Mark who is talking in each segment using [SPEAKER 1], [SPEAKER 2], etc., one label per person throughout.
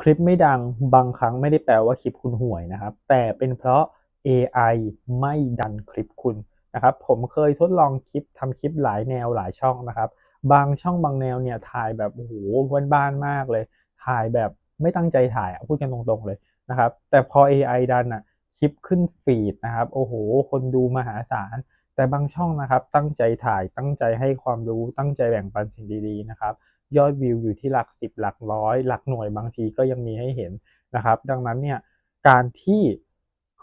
[SPEAKER 1] คลิปไม่ดังบางครั้งไม่ได้แปลว่าคลิปคุณห่วยนะครับ แต่เป็นเพราะ AI ไม่ดันคลิปคุณนะครับผมเคยทดลองคลิปทำคลิปหลายแนวหลายช่องนะครับ บางช่องบางแนวเนี่ยถ่ายแบบโอ้โหบ้านๆมากเลย ถ่ายแบบไม่ตั้งใจถ่ายพูดกันตรงๆเลยนะครับ แต่พอ AI ดันอะคลิปขึ้นฟีดนะครับโอ้โห คนดูมหาศาล แต่บางช่องนะครับตั้งใจถ่ายตั้งใจให้ความรู้ตั้งใจแบ่งปันสิ่งดีๆนะครับ ยอดวิวอยู่ที่หลักสิบหลักร้อย หลักหน่วยบางทีก็ยังมีให้เห็นนะครับ ดังนั้นเนี่ยการที่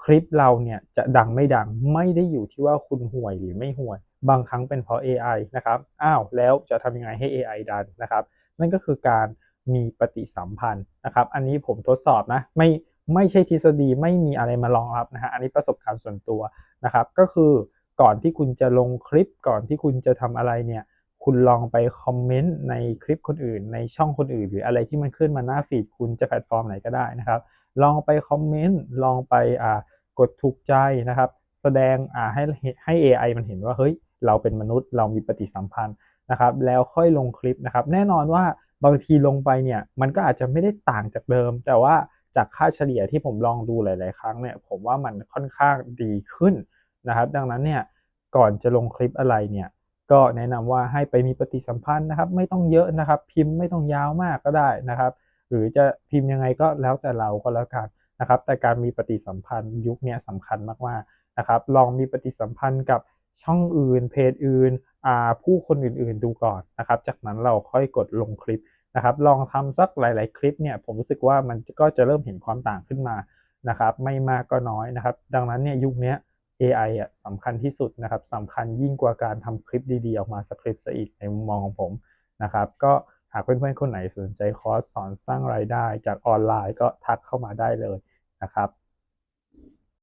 [SPEAKER 1] คลิปเราเนี่ยจะดังไม่ดังไม่ได้อยู่ที่ว่าคุณห่วยหรือไม่ห่วย บางครั้งเป็นเพราะ AI นะครับอ้าวแล้วจะทำยังไงให้ AI ดันนะครับ นั่นก็คือการมีปฏิสัมพันธ์นะครับ อันนี้ผมทดสอบนะไม่ไม่ใช่ทฤษฎีไม่มีอะไรมารองรับนะฮะอันนี้ประสบการณ์ส่วนตัวนะครับ ก็คือก่อนที่คุณจะลงคลิปก่อนที่คุณจะทำอะไรเนี่ย คุณลองไปคอมเมนต์ในคลิปคนอื่น ในช่องคนอื่น หรืออะไรที่มันขึ้นมาหน้าฟีดคุณจะแพลตฟอร์มไหนก็ได้นะครับ ลองไปคอมเมนต์ลองไปอ่ากดถูกใจนะครับ แสดงอ่าให้ให้ AI มันเห็นว่าเฮ้ยเราเป็นมนุษย์เรามีปฏิสัมพันธ์นะครับ แล้วค่อยลงคลิปนะครับ แน่นอนว่าบางทีลงไปเนี่ยมันก็อาจจะไม่ได้ต่างจากเดิม แต่ว่าจากค่าเฉลี่ยที่ผมลองดูหลาย ๆ ครั้งเนี่ยผมว่ามันค่อนข้างดีขึ้นนะครับ ดังนั้นเนี่ยก่อนจะลงคลิปอะไรเนี่ย ก็แนะนำว่าให้ไปมีปฏิสัมพันธ์นะครับ ไม่ต้องเยอะนะครับ พิมพ์ไม่ต้องยาวมากก็ได้นะครับ หรือจะพิมพ์ยังไงก็แล้วแต่เราก็แล้วกันนะครับ แต่การมีปฏิสัมพันธ์ยุคนี้สำคัญมากๆนะครับ ลองมีปฏิสัมพันธ์กับช่องอื่น เพจอื่นผู้คนอื่นๆดูก่อนนะครับ จากนั้นเราค่อยกดลงคลิปนะครับ ลองทำสักหลาย ๆ คลิปเนี่ยผมรู้สึกว่ามันก็จะเริ่มเห็นความต่างขึ้นมานะครับ ไม่มากก็น้อยนะครับ ดังนั้นเนี่ยยุคนี้ AI อะสำคัญที่สุดนะครับสำคัญยิ่งกว่าการทำคลิปดีๆ ออกมาสคริปต์ซะอีกในมุมมองของผมนะครับ ก็หากเพื่อนๆ คนไหนสนใจคอร์สสอนสร้างรายได้จากออนไลน์ก็ทักเข้ามาได้เลยนะครับ